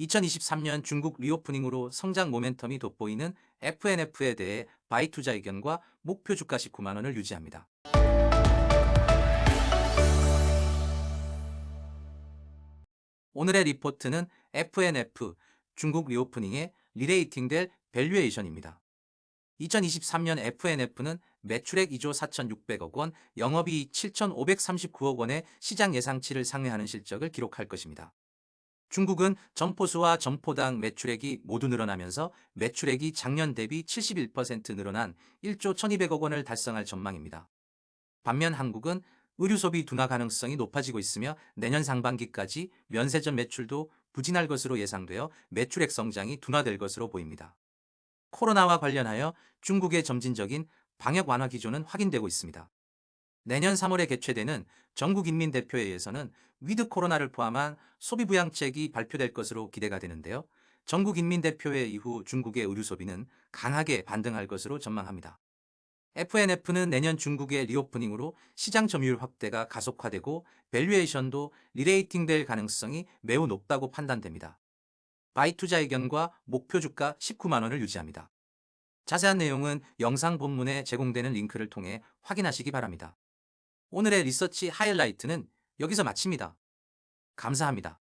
2023년 중국 리오프닝으로 성장 모멘텀이 돋보이는 FNF에 대해 바이 투자 의견과 목표 주가 19만 원을 유지합니다. 오늘의 리포트는 FNF 중국 리오프닝의 리레이팅될 밸류에이션입니다. 2023년 FNF는 매출액 2조 4,600억 원, 영업이익 7,539억 원의 시장 예상치를 상회하는 실적을 기록할 것입니다. 중국은 점포수와 점포당 매출액이 모두 늘어나면서 매출액이 작년 대비 71% 늘어난 1조 1,200억 원을 달성할 전망입니다. 반면 한국은 의류 소비 둔화 가능성이 높아지고 있으며 내년 상반기까지 면세점 매출도 부진할 것으로 예상되어 매출액 성장이 둔화될 것으로 보입니다. 코로나와 관련하여 중국의 점진적인 방역 완화 기조는 확인되고 있습니다. 내년 3월에 개최되는 전국인민대표회에서는 위드 코로나를 포함한 소비 부양책이 발표될 것으로 기대가 되는데요. 전국인민대표회 이후 중국의 의류 소비는 강하게 반등할 것으로 전망합니다. FNF는 내년 중국의 리오프닝으로 시장 점유율 확대가 가속화되고 밸류에이션도 리레이팅 될 가능성이 매우 높다고 판단됩니다. 바이 투자 의견과 목표 주가 19만 원을 유지합니다. 자세한 내용은 영상 본문에 제공되는 링크를 통해 확인하시기 바랍니다. 오늘의 리서치 하이라이트는 여기서 마칩니다. 감사합니다.